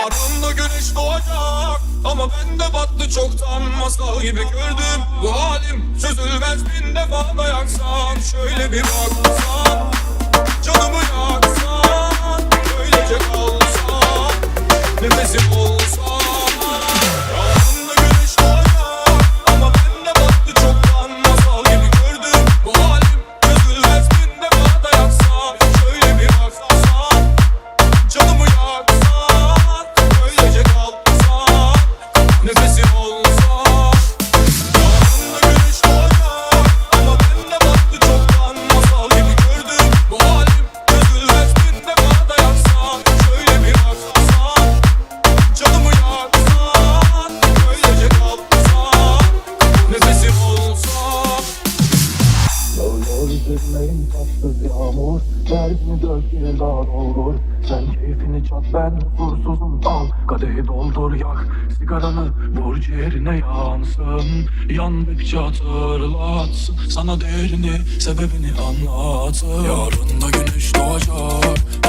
Yarın da güneş doğacak. Ama ben de battı çoktan. Masal gibi gördüm. Bu halim Çözülmez bin defa da yaksan Şöyle bir baksan Yağıyor üzülmeyin tatsız yağmur Derdini dök yıldan olur. Sen keyfini çat ben huzursuzum Al. Kadehi doldur yak Sigaranı vur ciğerine yansın. Yandıkça hatırlatsın Sana değerini sebebini anlatsın. Yarın da güneş doğacak